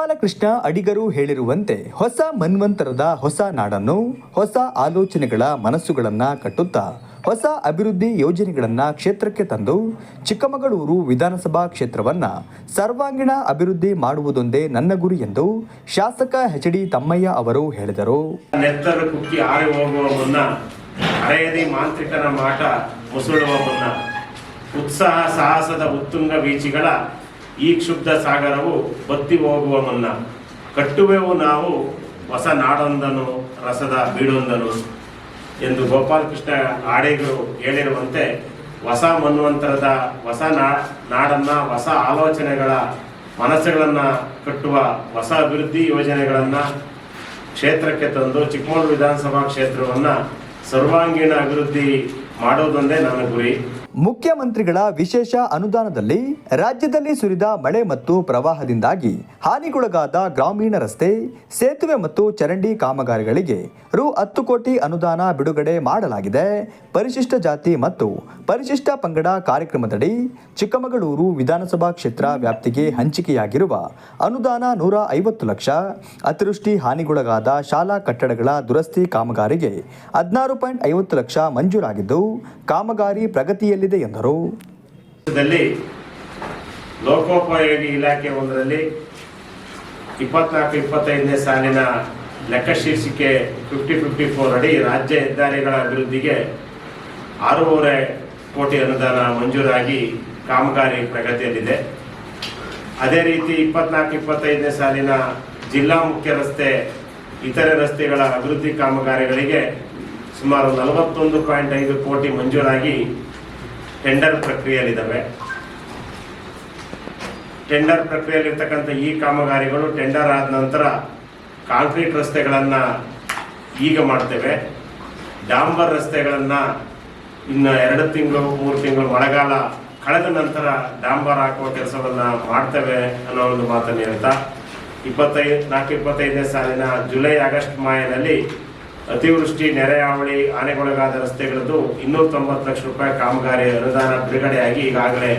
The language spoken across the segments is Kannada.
ಗೋಪಾಲಕೃಷ್ಣ ಅಡಿಗರು ಹೇಳಿರುವಂತೆ ಹೊಸ ಮನ್ವಂತರದ ಹೊಸ ನಾಡನ್ನು, ಹೊಸ ಆಲೋಚನೆಗಳ ಮನಸ್ಸುಗಳನ್ನು ಕಟ್ಟುತ್ತಾ, ಹೊಸ ಅಭಿವೃದ್ಧಿ ಯೋಜನೆಗಳನ್ನು ಕ್ಷೇತ್ರಕ್ಕೆ ತಂದು ಚಿಕ್ಕಮಗಳೂರು ವಿಧಾನಸಭಾ ಕ್ಷೇತ್ರವನ್ನು ಸರ್ವಾಂಗೀಣ ಅಭಿವೃದ್ಧಿ ಮಾಡುವುದೊಂದೇ ನನ್ನ ಗುರಿ ಎಂದು ಶಾಸಕ ಎಚ್ ಡಿ ತಮ್ಮಯ್ಯ ಅವರು ಹೇಳಿದರು. ಮಾಂತ್ರಿಕನ ಮಾಟ ಉತ್ಸಾಹ ಸಾಹಸದ ಉತ್ತುಂಗ ಬೀಚಿಗಳ ಈ ಕ್ಷುಬ್ಧ ಸಾಗರವು ಬತ್ತಿ ಹೋಗುವ ಮುನ್ನ ಕಟ್ಟುವೆವು ನಾವು ಹೊಸ ನಾಡೊಂದನು ರಸದ ಬೀಡೊಂದನು ಎಂದು ಗೋಪಾಲಕೃಷ್ಣ ಆಡೇಗರು ಹೇಳಿರುವಂತೆ ಹೊಸ ಮನ್ವಂತರದ ಹೊಸ ನಾಡನ್ನ, ಹೊಸ ಆಲೋಚನೆಗಳ ಮನಸ್ಸುಗಳನ್ನ ಕಟ್ಟುವ ಹೊಸ ಅಭಿವೃದ್ಧಿ ಯೋಜನೆಗಳನ್ನ ಕ್ಷೇತ್ರಕ್ಕೆ ತಂದು ಚಿಕ್ಕಮಗಳೂರು ವಿಧಾನಸಭಾ ಕ್ಷೇತ್ರವನ್ನ ಸರ್ವಾಂಗೀಣ ಅಭಿವೃದ್ಧಿ ಮಾಡೋದೊಂದೇ ನನ್ನ ಗುರಿ. ಮುಖ್ಯಮಂತ್ರಿಗಳ ವಿಶೇಷ ಅನುದಾನದಲ್ಲಿ ರಾಜ್ಯದಲ್ಲಿ ಸುರಿದ ಮಳೆ ಮತ್ತು ಪ್ರವಾಹದಿಂದಾಗಿ ಹಾನಿಗೊಳಗಾದ ಗ್ರಾಮೀಣ ರಸ್ತೆ, ಸೇತುವೆ ಮತ್ತು ಚರಂಡಿ ಕಾಮಗಾರಿಗಳಿಗೆ ರು ಹತ್ತು ಕೋಟಿ ಅನುದಾನ ಬಿಡುಗಡೆ ಮಾಡಲಾಗಿದೆ. ಪರಿಶಿಷ್ಟ ಜಾತಿ ಮತ್ತು ಪರಿಶಿಷ್ಟ ಪಂಗಡ ಕಾರ್ಯಕ್ರಮದಡಿ ಚಿಕ್ಕಮಗಳೂರು ವಿಧಾನಸಭಾ ಕ್ಷೇತ್ರ ವ್ಯಾಪ್ತಿಗೆ ಹಂಚಿಕೆಯಾಗಿರುವ ಅನುದಾನ ನೂರ ಐವತ್ತು ಲಕ್ಷ, ಅತಿವೃಷ್ಟಿ ಹಾನಿಗೊಳಗಾದ ಶಾಲಾ ಕಟ್ಟಡಗಳ ದುರಸ್ತಿ ಕಾಮಗಾರಿಗೆ ಹದಿನಾರು ಪಾಯಿಂಟ್ ಐವತ್ತು ಲಕ್ಷ ಮಂಜೂರಾಗಿದ್ದು, ಕಾಮಗಾರಿ ಪ್ರಗತಿಯಲ್ಲಿದೆ ಎಂದರು. ಲೋಕೋಪಯೋಗಿ ಇಲಾಖೆ ಒಂದರಲ್ಲಿ ಇಪ್ಪತ್ನಾಲ್ಕು, ಇಪ್ಪತ್ತೈದನೇ ಸಾಲಿನ ಲೆಕ್ಕ ಶೀರ್ಷಿಕೆ ಫಿಫ್ಟಿ ಫಿಫ್ಟಿ ಫೋರ್ ಅಡಿ ರಾಜ್ಯ ಹೆದ್ದಾರಿಗಳ ಅಭಿವೃದ್ಧಿಗೆ ಆರೂವರೆ ಕೋಟಿ ಅನುದಾನ ಮಂಜೂರಾಗಿ ಕಾಮಗಾರಿ ಪ್ರಗತಿಯಲ್ಲಿದೆ. ಅದೇ ರೀತಿ ಇಪ್ಪತ್ನಾಲ್ಕು, ಇಪ್ಪತ್ತೈದನೇ ಸಾಲಿನ ಜಿಲ್ಲಾ ಮುಖ್ಯ ರಸ್ತೆ, ಇತರೆ ರಸ್ತೆಗಳ ಅಭಿವೃದ್ಧಿ ಕಾಮಗಾರಿಗಳಿಗೆ ಸುಮಾರು ನಲವತ್ತೊಂದು ಪಾಯಿಂಟ್ ಐದು ಕೋಟಿ ಮಂಜೂರಾಗಿ ಟೆಂಡರ್ ಪ್ರಕ್ರಿಯೆಯಲ್ಲಿದ್ದಾವೆ. ಟೆಂಡರ್ ಪ್ರಕ್ರಿಯೆಯಲ್ಲಿರ್ತಕ್ಕಂಥ ಈ ಕಾಮಗಾರಿಗಳು ಟೆಂಡರ್ ಆದ ನಂತರ ಕಾಂಕ್ರೀಟ್ ರಸ್ತೆಗಳನ್ನು ಈಗ ಮಾಡ್ತೇವೆ. ಡಾಂಬರ್ ರಸ್ತೆಗಳನ್ನು ಇನ್ನು ಎರಡು ತಿಂಗಳು, ಮೂರು ತಿಂಗಳು ಮಳೆಗಾಲ ಕಳೆದ ನಂತರ ಡಾಂಬರ್ ಹಾಕುವ ಕೆಲಸವನ್ನು ಮಾಡ್ತೇವೆ ಅನ್ನೋ ಒಂದು ಮಾತನ್ನು ಹೇಳ್ತಾ ಇಪ್ಪತ್ತೈದು ನಾಲ್ಕು ಇಪ್ಪತ್ತೈದನೇ ಸಾಲಿನ ಜುಲೈ ಆಗಸ್ಟ್ ಮಾಯದಲ್ಲಿ ಅತಿವೃಷ್ಟಿ ನೆರೆಯಾವಳಿ ಆನೆಗೊಳಗಾದ ರಸ್ತೆಗಳದ್ದು ಇನ್ನೂರ ತೊಂಬತ್ತು ಲಕ್ಷ ರೂಪಾಯಿ ಕಾಮಗಾರಿ ಅನುದಾನ ಬಿಡುಗಡೆಯಾಗಿ ಈಗಾಗಲೇ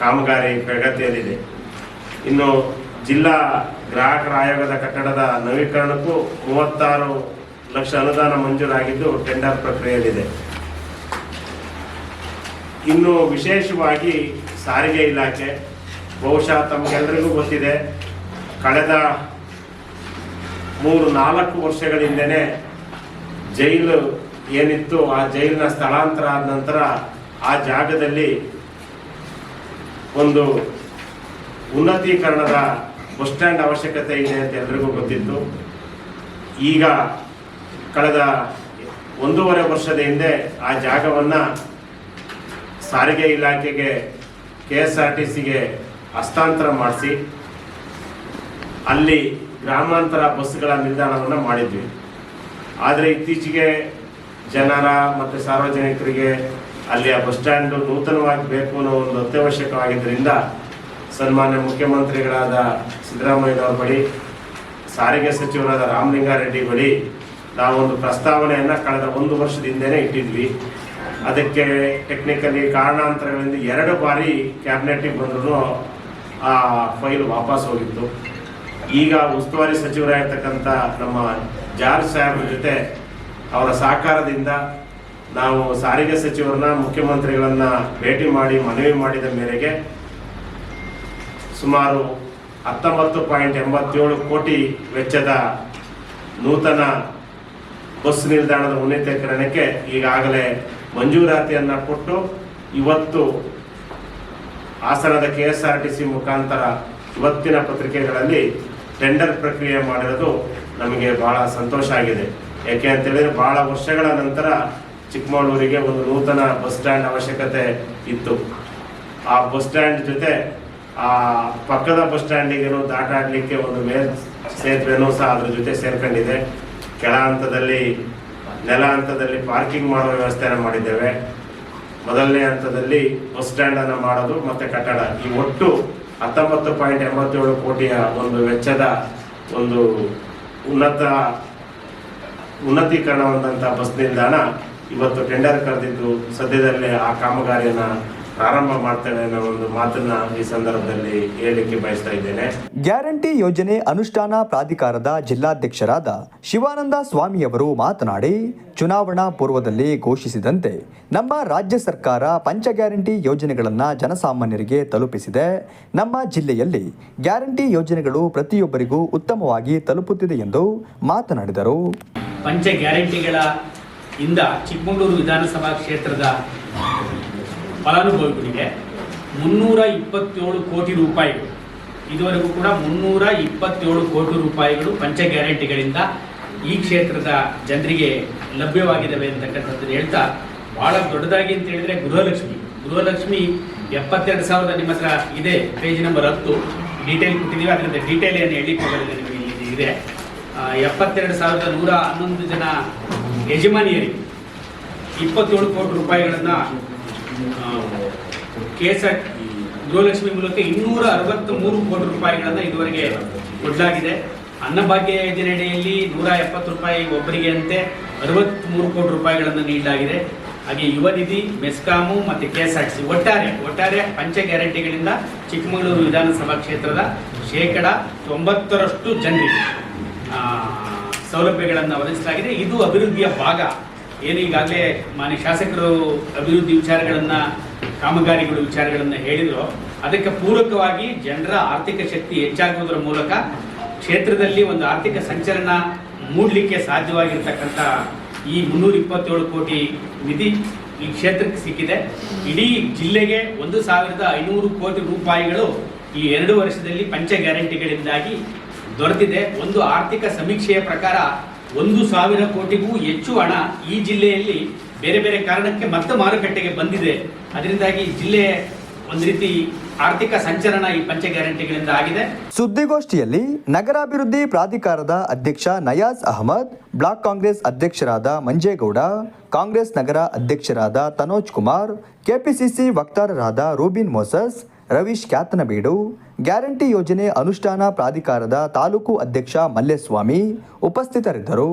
ಕಾಮಗಾರಿ ಪ್ರಗತಿಯಲ್ಲಿದೆ. ಇನ್ನು ಜಿಲ್ಲಾ ಗ್ರಾಹಕರ ಆಯೋಗದ ಕಟ್ಟಡದ ನವೀಕರಣಕ್ಕೂ ಮೂವತ್ತಾರು ಲಕ್ಷ ಅನುದಾನ ಮಂಜೂರಾಗಿದ್ದು ಟೆಂಡರ್ ಪ್ರಕ್ರಿಯೆಯಲ್ಲಿದೆ. ಇನ್ನು ವಿಶೇಷವಾಗಿ ಸಾರಿಗೆ ಇಲಾಖೆ, ಬಹುಶಃ ತಮಗೆಲ್ಲರಿಗೂ ಗೊತ್ತಿದೆ, ಕಳೆದ ಮೂರು ನಾಲ್ಕು ವರ್ಷಗಳಿಂದನೇ ಜೈಲು ಏನಿತ್ತು, ಆ ಜೈಲಿನ ಸ್ಥಳಾಂತರ ಆದ ನಂತರ ಆ ಜಾಗದಲ್ಲಿ ಒಂದು ಉನ್ನತೀಕರಣದ ಬಸ್ ಸ್ಟ್ಯಾಂಡ್ ಅವಶ್ಯಕತೆ ಇದೆ ಅಂತ ಎಲ್ರಿಗೂ ಗೊತ್ತಿತ್ತು. ಈಗ ಕಳೆದ ಒಂದೂವರೆ ವರ್ಷದ ಹಿಂದೆ ಆ ಜಾಗವನ್ನು ಸಾರಿಗೆ ಇಲಾಖೆಗೆ, ಕೆ ಎಸ್ ಆರ್ ಟಿ ಸಿಗೆ ಹಸ್ತಾಂತರ ಮಾಡಿಸಿ, ಅಲ್ಲಿ ಗ್ರಾಮಾಂತರ ಬಸ್ಗಳ ನಿಲ್ದಾಣವನ್ನು ಮಾಡಿದ್ವಿ. ಆದರೆ ಇತ್ತೀಚೆಗೆ ಜನರ ಮತ್ತು ಸಾರ್ವಜನಿಕರಿಗೆ ಅಲ್ಲಿಯ ಬಸ್ ಸ್ಟ್ಯಾಂಡು ನೂತನವಾಗಿ ಬೇಕು ಅನ್ನೋ ಒಂದು ಅತ್ಯವಶ್ಯಕವಾಗಿದ್ದರಿಂದ ಸನ್ಮಾನ್ಯ ಮುಖ್ಯಮಂತ್ರಿಗಳಾದ ಸಿದ್ದರಾಮಯ್ಯನವರ ಬಳಿ, ಸಾರಿಗೆ ಸಚಿವರಾದ ರಾಮಲಿಂಗಾರೆಡ್ಡಿ ಬಳಿ ನಾವೊಂದು ಪ್ರಸ್ತಾವನೆಯನ್ನು ಕಳೆದ ಒಂದು ವರ್ಷದ ಹಿಂದೆನೇ ಇಟ್ಟಿದ್ವಿ. ಅದಕ್ಕೆ ಟೆಕ್ನಿಕಲಿ ಕಾರಣಾಂತರಗಳಿಂದ ಎರಡು ಬಾರಿ ಕ್ಯಾಬಿನೆಟ್ಗೆ ಬಂದರೂ ಆ ಫೈಲ್ ವಾಪಸ್ ಹೋಗಿತ್ತು. ಈಗ ಉಸ್ತುವಾರಿ ಸಚಿವರಾಗಿರ್ತಕ್ಕಂಥ ನಮ್ಮ ಜಾರ್ಜ್ ಸಾಹೇಬ್ರ ಜೊತೆ ಅವರ ಸಹಕಾರದಿಂದ ನಾವು ಸಾರಿಗೆ ಸಚಿವರನ್ನ, ಮುಖ್ಯಮಂತ್ರಿಗಳನ್ನ ಭೇಟಿ ಮಾಡಿ, ಮನವಿ ಮಾಡಿದ ಮೇರೆಗೆ ಸುಮಾರು ಹತ್ತೊಂಬತ್ತು ಪಾಯಿಂಟ್ ಎಂಬತ್ತೇಳು ಕೋಟಿ ವೆಚ್ಚದ ನೂತನ ಬಸ್ ನಿಲ್ದಾಣದ ಉನ್ನತೀಕರಣಕ್ಕೆ ಈಗಾಗಲೇ ಮಂಜೂರಾತಿಯನ್ನು ಕೊಟ್ಟು ಇವತ್ತು ಹಾಸನದ K S R T C ಮುಖಾಂತರ ಇವತ್ತಿನ ಪತ್ರಿಕೆಗಳಲ್ಲಿ ಟೆಂಡರ್ ಪ್ರಕ್ರಿಯೆ ಮಾಡಿರೋದು ನಮಗೆ ಬಹಳ ಸಂತೋಷ ಆಗಿದೆ. ಯಾಕೆ ಅಂತ ಹೇಳಿದ್ರೆ ಬಹಳ ವರ್ಷಗಳ ನಂತರ ಚಿಕ್ಕಮಗಳೂರಿಗೆ ಒಂದು ನೂತನ ಬಸ್ ಸ್ಟ್ಯಾಂಡ್ ಅವಶ್ಯಕತೆ ಇತ್ತು. ಆ ಬಸ್ ಸ್ಟ್ಯಾಂಡ್ ಜೊತೆ ಆ ಪಕ್ಕದ ಬಸ್ ಸ್ಟ್ಯಾಂಡಿಗೇನು ದಾಟಾಡಲಿಕ್ಕೆ ಒಂದು ಮೇಲ್ ಸೇತುವೆನೂ ಸಹ ಅದ್ರ ಜೊತೆ ಸೇರ್ಕೊಂಡಿದೆ. ಕೆಳ ಹಂತದಲ್ಲಿ, ನೆಲ ಹಂತದಲ್ಲಿ ಪಾರ್ಕಿಂಗ್ ಮಾಡೋ ವ್ಯವಸ್ಥೆಯನ್ನು ಮಾಡಿದ್ದೇವೆ. ಮೊದಲನೇ ಹಂತದಲ್ಲಿ ಬಸ್ ಸ್ಟ್ಯಾಂಡನ್ನು ಮಾಡೋದು ಮತ್ತೆ ಕಟ್ಟಡ. ಈ ಒಟ್ಟು ಹತ್ತೊಂಬತ್ತು ಪಾಯಿಂಟ್ ಎಂಬತ್ತೇಳು ಕೋಟಿಯ ಒಂದು ವೆಚ್ಚದ ಒಂದು ಉನ್ನತ ಉನ್ನತೀಕರಣ ಹೊಂದಂತ ಬಸ್ ನಿಲ್ದಾಣ ಇವತ್ತು ಟೆಂಡರ್ ಕರೆದಿದ್ದು ಸದ್ಯದಲ್ಲೇ ಆ ಕಾಮಗಾರಿಯನ್ನು ಪ್ರಾರಂಭ ಮಾಡ್ತೇವೆ ಅನ್ನೋ ಒಂದು ಮಾತನ್ನ ಈ ಸಂದರ್ಭದಲ್ಲಿ ಹೇಳಲಿಕ್ಕೆ ಬಯಸ್ತಾ ಇದ್ದೇನೆ. ಗ್ಯಾರಂಟಿ ಯೋಜನೆ ಅನುಷ್ಠಾನ ಪ್ರಾಧಿಕಾರದ ಜಿಲ್ಲಾಧ್ಯಕ್ಷರಾದ ಶಿವಾನಂದ ಸ್ವಾಮಿಯವರು ಮಾತನಾಡಿ ಚುನಾವಣಾ ಪೂರ್ವದಲ್ಲಿ ಘೋಷಿಸಿದಂತೆ ನಮ್ಮ ರಾಜ್ಯ ಸರ್ಕಾರ ಪಂಚ ಗ್ಯಾರಂಟಿ ಯೋಜನೆಗಳನ್ನು ಜನಸಾಮಾನ್ಯರಿಗೆ ತಲುಪಿಸಿದೆ. ನಮ್ಮ ಜಿಲ್ಲೆಯಲ್ಲಿ ಗ್ಯಾರಂಟಿ ಯೋಜನೆಗಳು ಪ್ರತಿಯೊಬ್ಬರಿಗೂ ಉತ್ತಮವಾಗಿ ತಲುಪುತ್ತಿದೆ ಎಂದು ಮಾತನಾಡಿದರು. ಪಂಚ ಗ್ಯಾರಂಟಿಗಳ ಇಂದ ಚಿಕ್ಕಮಗಳೂರು ವಿಧಾನಸಭಾ ಕ್ಷೇತ್ರದ ಫಲಾನುಭವಿಗಳಿಗೆ ಮುನ್ನೂರ ಇಪ್ಪತ್ತೇಳು ಕೋಟಿ ರೂಪಾಯಿಗಳು. ಇದುವರೆಗೂ ಕೂಡ ಮುನ್ನೂರ ಇಪ್ಪತ್ತೇಳು ಕೋಟಿ ರೂಪಾಯಿಗಳು ಪಂಚ ಗ್ಯಾರಂಟಿಗಳಿಂದ ಈ ಕ್ಷೇತ್ರದ ಜನರಿಗೆ ಲಭ್ಯವಾಗಿದ್ದಾವೆ ಅಂತಕ್ಕಂಥದ್ದು ಹೇಳ್ತಾ ಭಾಳ ದೊಡ್ಡದಾಗಿ ಅಂತ ಹೇಳಿದ್ರೆ ಗೃಹಲಕ್ಷ್ಮಿ. ಗೃಹಲಕ್ಷ್ಮಿ ಎಪ್ಪತ್ತೆರಡು ಸಾವಿರದ ನಿಮ್ಮ ಹತ್ರ ಇದೆ, ಪೇಜ್ ನಂಬರ್ ಹತ್ತು. ಡೀಟೇಲ್ ಕೊಟ್ಟಿದ್ದೀವಿ ಅದರಿಂದ ಡೀಟೇಲ್ ಏನು ಹೋಗೋದಿಲ್ಲ ನಿಮಗೆ ಇದೆ. ಎಪ್ಪತ್ತೆರಡು ಸಾವಿರದ ನೂರ ಹನ್ನೊಂದು ಜನ ಯಜಮಾನಿಯರಿಗೆ ಇಪ್ಪತ್ತೇಳು ಕೋಟಿ ರೂಪಾಯಿಗಳನ್ನು ಕೇಸ ಗೃಹಲಕ್ಷ್ಮಿ ಮೂಲಕ ಇನ್ನೂರ ಅರವತ್ತ್ ಮೂರು ಕೋಟಿ ರೂಪಾಯಿಗಳನ್ನು ಇದುವರೆಗೆ ಕೊಡಲಾಗಿದೆ. ಅನ್ನಭಾಗ್ಯ ಯೋಜನೆಯಡಿಯಲ್ಲಿ ನೂರ ಎಪ್ಪತ್ತು ರೂಪಾಯಿ ಒಬ್ಬರಿಗೆ ಅಂತೆ ಅರವತ್ತ್ಮೂರು ಕೋಟಿ ರೂಪಾಯಿಗಳನ್ನು ನೀಡಲಾಗಿದೆ. ಹಾಗೆ ಯುವ ನಿಧಿ, ಮೆಸ್ಕಾಮು ಮತ್ತು K S R T C ಒಟ್ಟಾರೆ ಒಟ್ಟಾರೆ ಪಂಚ ಗ್ಯಾರಂಟಿಗಳಿಂದ ಚಿಕ್ಕಮಗಳೂರು ವಿಧಾನಸಭಾ ಕ್ಷೇತ್ರದ ಶೇಕಡ ತೊಂಬತ್ತರಷ್ಟು ಜನರಿಗೆ ಸೌಲಭ್ಯಗಳನ್ನು ಒದಗಿಸಲಾಗಿದೆ. ಇದು ಅಭಿವೃದ್ಧಿಯ ಭಾಗ. ಏನು ಈಗಾಗಲೇ ಮಾನ್ಯ ಶಾಸಕರು ಅಭಿವೃದ್ಧಿ ವಿಚಾರಗಳನ್ನು, ಕಾಮಗಾರಿಗಳು ವಿಚಾರಗಳನ್ನು ಹೇಳಿದ್ರು. ಅದಕ್ಕೆ ಪೂರಕವಾಗಿ ಜನರ ಆರ್ಥಿಕ ಶಕ್ತಿ ಹೆಚ್ಚಾಗುವುದರ ಮೂಲಕ ಕ್ಷೇತ್ರದಲ್ಲಿ ಒಂದು ಆರ್ಥಿಕ ಸಂಚಲನ ಮೂಡಲಿಕ್ಕೆ ಸಾಧ್ಯವಾಗಿರ್ತಕ್ಕಂಥ ಈ ಮುನ್ನೂರ ಇಪ್ಪತ್ತೇಳು ಕೋಟಿ ನಿಧಿ ಈ ಕ್ಷೇತ್ರಕ್ಕೆ ಸಿಕ್ಕಿದೆ. ಇಡೀ ಜಿಲ್ಲೆಗೆ ಒಂದು ಸಾವಿರದ ಐನೂರು ಕೋಟಿ ರೂಪಾಯಿಗಳು ಈ ಎರಡು ವರ್ಷದಲ್ಲಿ ಪಂಚ ಗ್ಯಾರಂಟಿಗಳಿಂದಾಗಿ ದೊರೆತಿದೆ. ಒಂದು ಆರ್ಥಿಕ ಸಮೀಕ್ಷೆಯ ಪ್ರಕಾರ ಒಂದು ಸಾವಿರ ಕೋಟಿಗೂ ಹೆಚ್ಚು ಹಣ ಈ ಜಿಲ್ಲೆಯಲ್ಲಿ ಬೇರೆ ಬೇರೆ ಕಾರಣಕ್ಕೆ ಮತ್ತೆ ಮಾರುಕಟ್ಟೆಗೆ ಬಂದಿದೆ. ಅದರಿಂದಾಗಿ ಜಿಲ್ಲೆ ಒಂದು ರೀತಿ ಆರ್ಥಿಕ ಸಂಚಲನ ಈ ಪಂಚ ಗ್ಯಾರಂಟಿಗಳಿಂದ ಆಗಿದೆ. ಸುದ್ದಿಗೋಷ್ಠಿಯಲ್ಲಿ ನಗರಾಭಿವೃದ್ಧಿ ಪ್ರಾಧಿಕಾರದ ಅಧ್ಯಕ್ಷ ನಯಾಜ್ ಅಹಮದ್, ಬ್ಲಾಕ್ ಕಾಂಗ್ರೆಸ್ ಅಧ್ಯಕ್ಷರಾದ ಮಂಜೇಗೌಡ, ಕಾಂಗ್ರೆಸ್ ನಗರ ಅಧ್ಯಕ್ಷರಾದ ತನೋಜ್ ಕುಮಾರ್, ಕೆಪಿಸಿಸಿ ವಕ್ತಾರರಾದ Rubin Moses Ravish Kyatanabeedu guarantee ಯೋಜನೆ ಅನುಷ್ಠಾನ ಪ್ರಾಧಿಕಾರದ ತಾಲೂಕು ಅಧ್ಯಕ್ಷ ಮಲ್ಲೇಸ್ವಾಮಿ ಉಪಸ್ಥಿತರಿದ್ದರು.